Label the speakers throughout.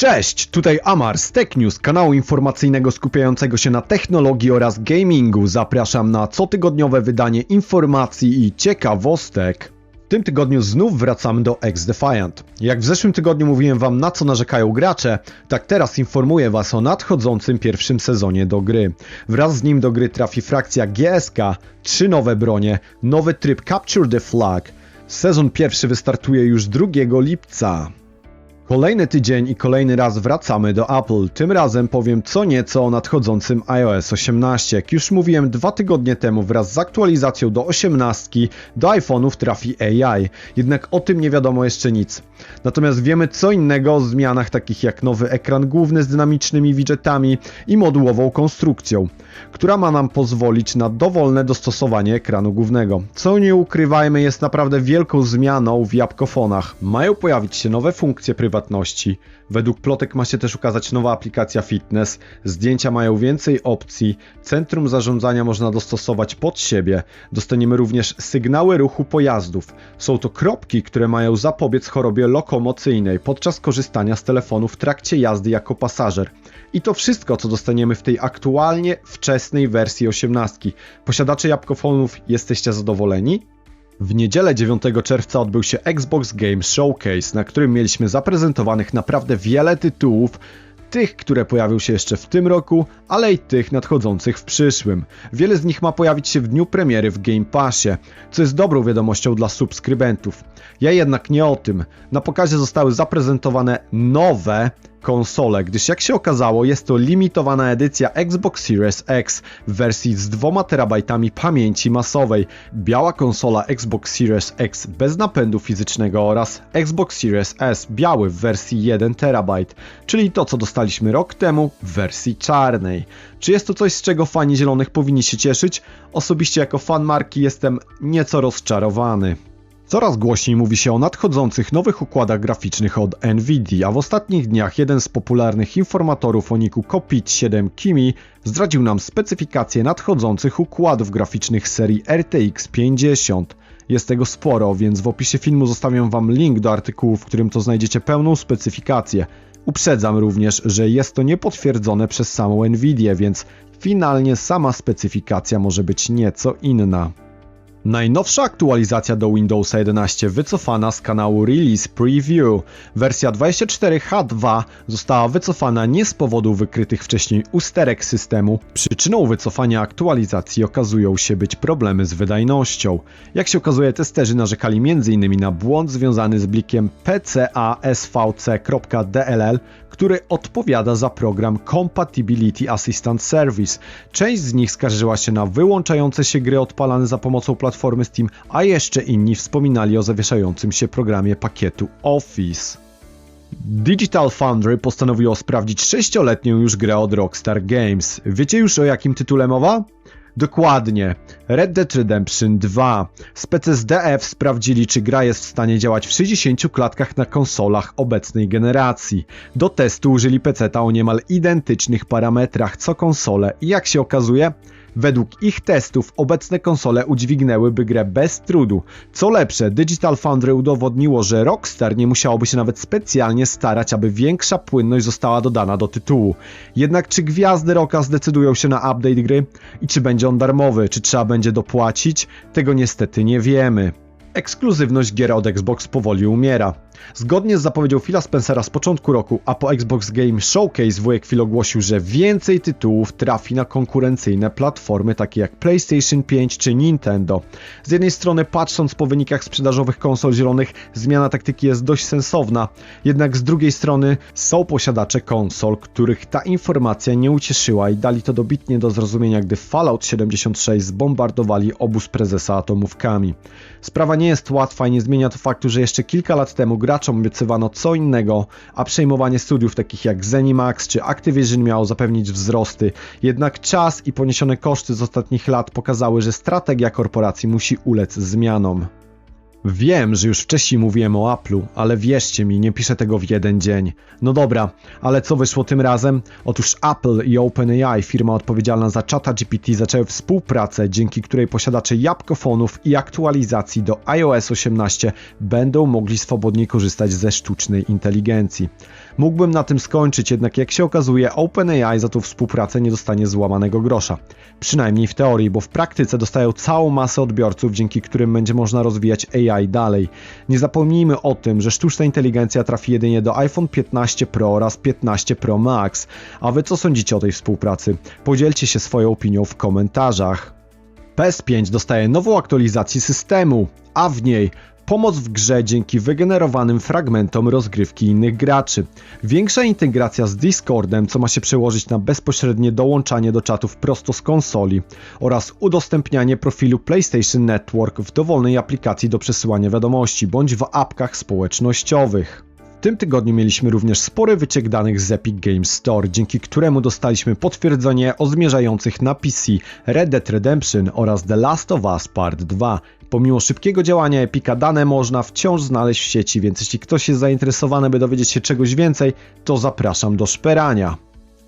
Speaker 1: Cześć, tutaj Amar z Tech News, kanału informacyjnego skupiającego się na technologii oraz gamingu. Zapraszam na cotygodniowe wydanie informacji i ciekawostek. W tym tygodniu znów wracamy do X-Defiant. Jak w zeszłym tygodniu mówiłem wam na co narzekają gracze, tak teraz informuję was o nadchodzącym pierwszym sezonie do gry. Wraz z nim do gry trafi frakcja GSK, trzy nowe bronie, nowy tryb Capture the Flag. Sezon pierwszy wystartuje już 2 lipca. Kolejny tydzień i kolejny raz wracamy do Apple. Tym razem powiem co nieco o nadchodzącym iOS 18. Jak już mówiłem dwa tygodnie temu, wraz z aktualizacją do 18 do iPhone'ów trafi AI. Jednak o tym nie wiadomo jeszcze nic. Natomiast wiemy co innego o zmianach takich jak nowy ekran główny z dynamicznymi widgetami i modułową konstrukcją, która ma nam pozwolić na dowolne dostosowanie ekranu głównego. Co nie ukrywajmy jest naprawdę wielką zmianą w jabłkofonach. Mają pojawić się nowe funkcje Według plotek ma się też ukazać nowa aplikacja fitness, zdjęcia mają więcej opcji, centrum zarządzania można dostosować pod siebie, dostaniemy również sygnały ruchu pojazdów. Są to kropki, które mają zapobiec chorobie lokomocyjnej podczas korzystania z telefonu w trakcie jazdy jako pasażer. I to wszystko, co dostaniemy w tej aktualnie wczesnej wersji 18. Posiadacze jabłkofonów, jesteście zadowoleni? W niedzielę 9 czerwca odbył się Xbox Game Showcase, na którym mieliśmy zaprezentowanych naprawdę wiele tytułów, tych, które pojawią się jeszcze w tym roku, ale i tych nadchodzących w przyszłym. Wiele z nich ma pojawić się w dniu premiery w Game Passie, co jest dobrą wiadomością dla subskrybentów. Ja jednak nie o tym. Na pokazie zostały zaprezentowane nowe konsole, gdyż jak się okazało jest to limitowana edycja Xbox Series X w wersji z 2 terabajtami pamięci masowej, biała konsola Xbox Series X bez napędu fizycznego oraz Xbox Series S biały w wersji 1 terabajt, czyli to co dostaliśmy rok temu w wersji czarnej. Czy jest to coś z czego fani zielonych powinni się cieszyć? Osobiście jako fan marki jestem nieco rozczarowany. Coraz głośniej mówi się o nadchodzących nowych układach graficznych od Nvidia, a w ostatnich dniach jeden z popularnych informatorów o niku Copit7 Kimi zdradził nam specyfikację nadchodzących układów graficznych serii RTX 50. Jest tego sporo, więc w opisie filmu zostawiam wam link do artykułu, w którym to znajdziecie pełną specyfikację. Uprzedzam również, że jest to niepotwierdzone przez samą Nvidię, więc finalnie sama specyfikacja może być nieco inna. Najnowsza aktualizacja do Windowsa 11 wycofana z kanału Release Preview. Wersja 24H2 została wycofana nie z powodu wykrytych wcześniej usterek systemu. Przyczyną wycofania aktualizacji okazują się być problemy z wydajnością. Jak się okazuje, testerzy narzekali m.in. na błąd związany z blikiem PCA-SVC.dll, który odpowiada za program Compatibility Assistant Service. Część z nich skarżyła się na wyłączające się gry odpalane za pomocą platformy Steam, a jeszcze inni wspominali o zawieszającym się programie pakietu Office. Digital Foundry postanowiło sprawdzić sześcioletnią już grę od Rockstar Games. Wiecie już o jakim tytule mowa? Dokładnie. Red Dead Redemption 2. Specy DF sprawdzili, czy gra jest w stanie działać w 60 klatkach na konsolach obecnej generacji. Do testu użyli PC-ta o niemal identycznych parametrach co konsole i jak się okazuje, Według ich testów obecne konsole udźwignęłyby grę bez trudu. Co lepsze, Digital Foundry udowodniło, że Rockstar nie musiałoby się nawet specjalnie starać, aby większa płynność została dodana do tytułu. Jednak czy gwiazdy Rocka zdecydują się na update gry? I czy będzie on darmowy? Czy trzeba będzie dopłacić? Tego niestety nie wiemy. Ekskluzywność gier od Xbox powoli umiera. Zgodnie z zapowiedzią Phila Spencera z początku roku, a po Xbox Game Showcase wujek Phil ogłosił, że więcej tytułów trafi na konkurencyjne platformy takie jak PlayStation 5 czy Nintendo. Z jednej strony patrząc po wynikach sprzedażowych konsol zielonych, zmiana taktyki jest dość sensowna, jednak z drugiej strony są posiadacze konsol, których ta informacja nie ucieszyła i dali to dobitnie do zrozumienia, gdy Fallout 76 zbombardowali obóz prezesa atomówkami. Sprawa nie jest łatwa i nie zmienia to faktu, że jeszcze kilka lat temu graczom obiecywano co innego, a przejmowanie studiów takich jak Zenimax czy Activision miało zapewnić wzrosty. Jednak czas i poniesione koszty z ostatnich lat pokazały, że strategia korporacji musi ulec zmianom. Wiem, że już wcześniej mówiłem o Apple'u, ale wierzcie mi, nie piszę tego w jeden dzień. No dobra, ale co wyszło tym razem? Otóż Apple i OpenAI, firma odpowiedzialna za czata GPT, zaczęły współpracę, dzięki której posiadacze jabłkofonów i aktualizacji do iOS 18 będą mogli swobodnie korzystać ze sztucznej inteligencji. Mógłbym na tym skończyć, jednak jak się okazuje, OpenAI za tą współpracę nie dostanie złamanego grosza. Przynajmniej w teorii, bo w praktyce dostają całą masę odbiorców, dzięki którym będzie można rozwijać AI dalej. Nie zapomnijmy o tym, że sztuczna inteligencja trafi jedynie do iPhone 15 Pro oraz 15 Pro Max. A wy co sądzicie o tej współpracy? Podzielcie się swoją opinią w komentarzach. PS5 dostaje nową aktualizację systemu, a w niej pomoc w grze dzięki wygenerowanym fragmentom rozgrywki innych graczy. Większa integracja z Discordem, co ma się przełożyć na bezpośrednie dołączanie do czatów prosto z konsoli oraz udostępnianie profilu PlayStation Network w dowolnej aplikacji do przesyłania wiadomości bądź w apkach społecznościowych. W tym tygodniu mieliśmy również spory wyciek danych z Epic Games Store, dzięki któremu dostaliśmy potwierdzenie o zmierzających na PC Red Dead Redemption oraz The Last of Us Part 2. Pomimo szybkiego działania Epica dane można wciąż znaleźć w sieci, więc jeśli ktoś jest zainteresowany, by dowiedzieć się czegoś więcej, to zapraszam do szperania.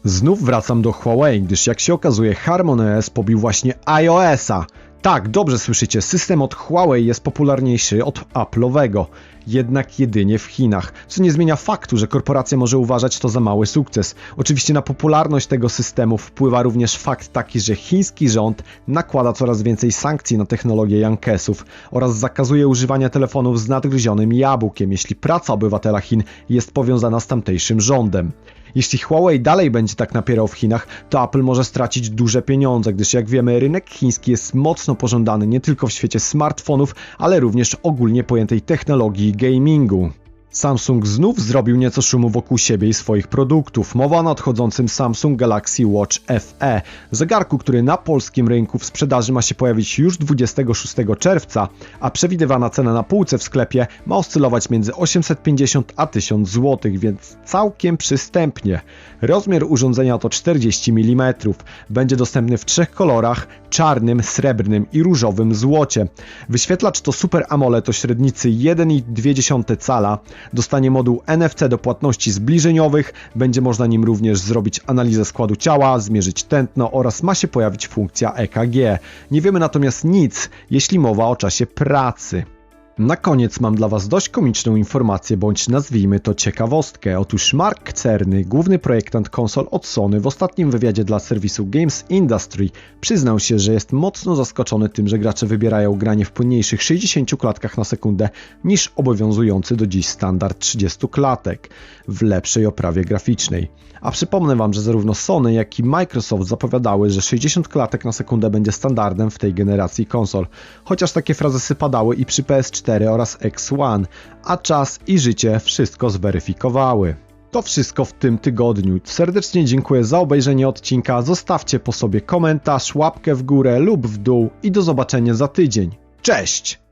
Speaker 1: Znów wracam do Huawei, gdyż jak się okazuje HarmonyOS pobił właśnie iOS-a. Tak, dobrze słyszycie, system od Huawei jest popularniejszy od Apple'owego, jednak jedynie w Chinach, co nie zmienia faktu, że korporacja może uważać to za mały sukces. Oczywiście na popularność tego systemu wpływa również fakt taki, że chiński rząd nakłada coraz więcej sankcji na technologię Yankesów oraz zakazuje używania telefonów z nadgryzionym jabłkiem, jeśli praca obywatela Chin jest powiązana z tamtejszym rządem. Jeśli Huawei dalej będzie tak napierał w Chinach, to Apple może stracić duże pieniądze, gdyż jak wiemy rynek chiński jest mocno pożądany nie tylko w świecie smartfonów, ale również ogólnie pojętej technologii gamingu. Samsung znów zrobił nieco szumu wokół siebie i swoich produktów. Mowa o nadchodzącym Samsung Galaxy Watch FE, zegarku, który na polskim rynku w sprzedaży ma się pojawić już 26 czerwca, a przewidywana cena na półce w sklepie ma oscylować między 850 a 1000 zł, więc całkiem przystępnie. Rozmiar urządzenia to 40 mm. Będzie dostępny w trzech kolorach: czarnym, srebrnym i różowym złocie. Wyświetlacz to Super AMOLED o średnicy 1,2 cala. Dostanie moduł NFC do płatności zbliżeniowych, będzie można nim również zrobić analizę składu ciała, zmierzyć tętno oraz ma się pojawić funkcja EKG. Nie wiemy natomiast nic, jeśli mowa o czasie pracy. Na koniec mam dla Was dość komiczną informację, bądź nazwijmy to ciekawostkę. Otóż Mark Cerny, główny projektant konsol od Sony, w ostatnim wywiadzie dla serwisu Games Industry przyznał się, że jest mocno zaskoczony tym, że gracze wybierają granie w płynniejszych 60 klatkach na sekundę niż obowiązujący do dziś standard 30 klatek w lepszej oprawie graficznej. A przypomnę Wam, że zarówno Sony, jak i Microsoft zapowiadały, że 60 klatek na sekundę będzie standardem w tej generacji konsol. Chociaż takie frazesy padały i przy PS4 oraz X1, a czas i życie wszystko zweryfikowały. To wszystko w tym tygodniu. Serdecznie dziękuję za obejrzenie odcinka. Zostawcie po sobie komentarz, łapkę w górę lub w dół i do zobaczenia za tydzień. Cześć!